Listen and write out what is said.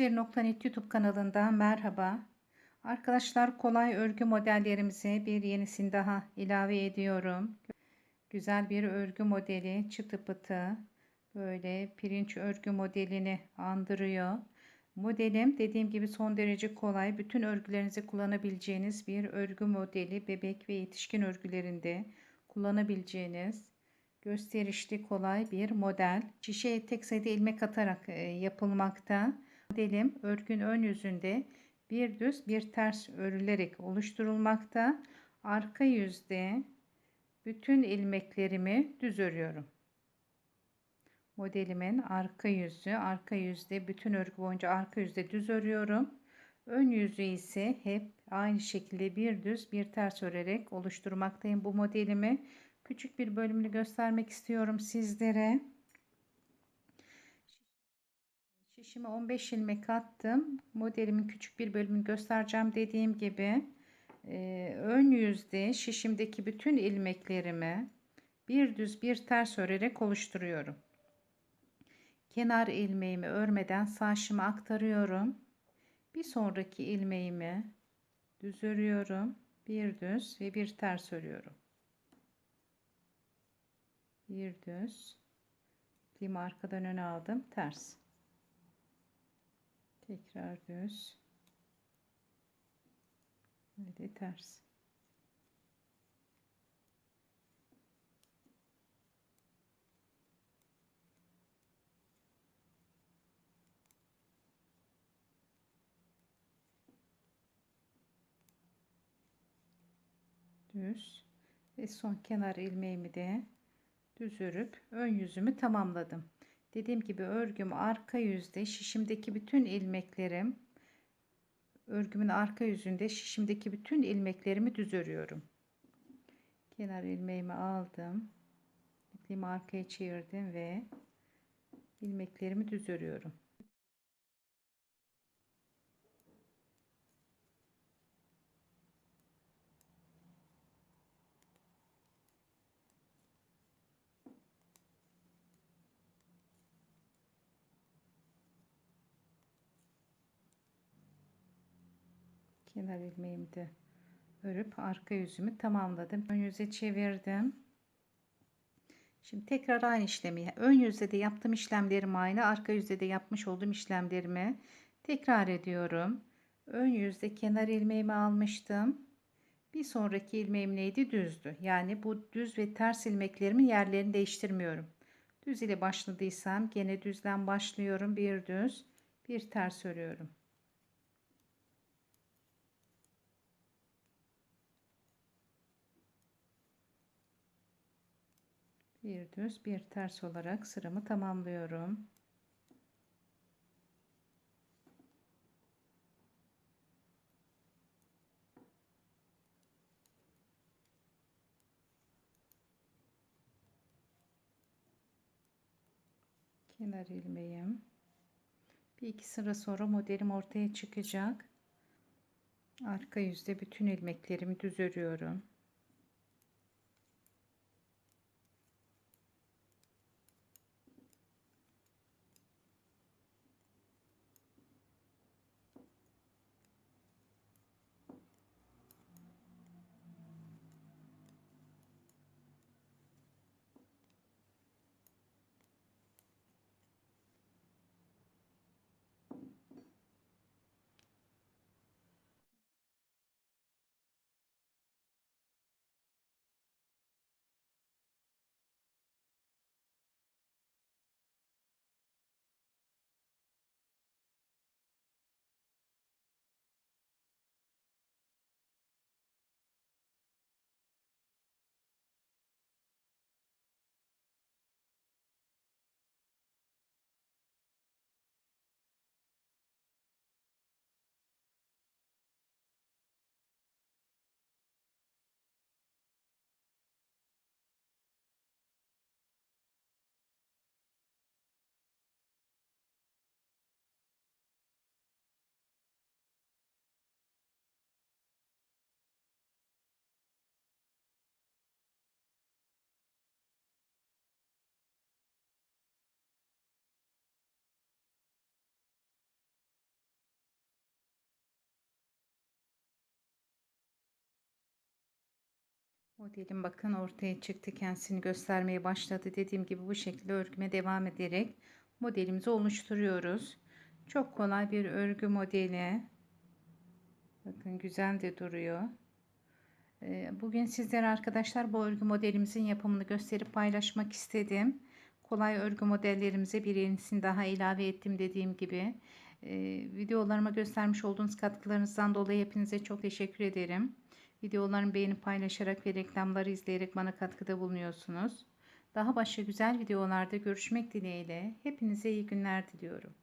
İşleri.net YouTube kanalından merhaba. Arkadaşlar kolay örgü modellerimize bir yenisini daha ilave ediyorum. Güzel bir örgü modeli çıtı pıtı böyle pirinç örgü modelini andırıyor. Modelim dediğim gibi son derece kolay. Bütün örgülerinizi kullanabileceğiniz bir örgü modeli bebek ve yetişkin örgülerinde kullanabileceğiniz gösterişli kolay bir model. Şişeye tek sayıda ilmek atarak e, yapılmakta. Modelim örgün ön yüzünde bir düz bir ters örülerek oluşturulmakta. Arka yüzde bütün ilmeklerimi düz örüyorum. Modelimin arka yüzü, arka yüzde bütün örgü boyunca arka yüzde düz örüyorum. Ön yüzü ise hep aynı şekilde bir düz bir ters örerek oluşturmaktayım bu modelimi. Küçük bir bölümünü göstermek istiyorum sizlere. Şişime 15 ilmek attım. Modelimin küçük bir bölümünü göstereceğim dediğim gibi. Ee, ön yüzde şişimdeki bütün ilmeklerimi bir düz bir ters örerek oluşturuyorum. Kenar ilmeğimi örmeden sağ şişime aktarıyorum. Bir sonraki ilmeğimi düz örüyorum. Bir düz ve bir ters örüyorum. Bir düz. İpliğimi arkadan öne aldım. Ters. Tekrar düz. Ve de ters. düz ve son kenar ilmeğimi de düz örüp ön yüzümü tamamladım. Dediğim gibi örgüm arka yüzde şişimdeki bütün ilmeklerim örgümün arka yüzünde şişimdeki bütün ilmeklerimi düz örüyorum. Kenar ilmeğimi aldım. İpliğimi arkaya çevirdim ve ilmeklerimi düz örüyorum. Kenar ilmeğimi de örüp arka yüzümü tamamladım. Ön yüze çevirdim. Şimdi tekrar aynı işlemi ön yüzde de yaptığım işlemlerim aynı. Arka yüzde de yapmış olduğum işlemlerimi tekrar ediyorum. Ön yüzde kenar ilmeğimi almıştım. Bir sonraki ilmeğim neydi? Düzdü. Yani bu düz ve ters ilmeklerimin yerlerini değiştirmiyorum. Düz ile başladıysam gene düzden başlıyorum. Bir düz, bir ters örüyorum. Bir düz bir ters olarak sıramı tamamlıyorum. kenar ilmeğim. Bir iki sıra sonra modelim ortaya çıkacak. Arka yüzde bütün ilmeklerimi düz örüyorum Modelim bakın ortaya çıktı. Kendisini göstermeye başladı. Dediğim gibi bu şekilde örgüme devam ederek modelimizi oluşturuyoruz. Çok kolay bir örgü modeli. Bakın güzel de duruyor. Ee, Bugün sizlere arkadaşlar bu örgü modelimizin yapımını gösterip paylaşmak istedim. Kolay örgü modellerimize bir yenisini daha ilave ettim dediğim gibi. Ee, videolarıma göstermiş olduğunuz katkılarınızdan dolayı hepinize çok teşekkür ederim. Videolarımı beğenip paylaşarak ve reklamları izleyerek bana katkıda bulunuyorsunuz. Daha başka güzel videolarda görüşmek dileğiyle. Hepinize iyi günler diliyorum.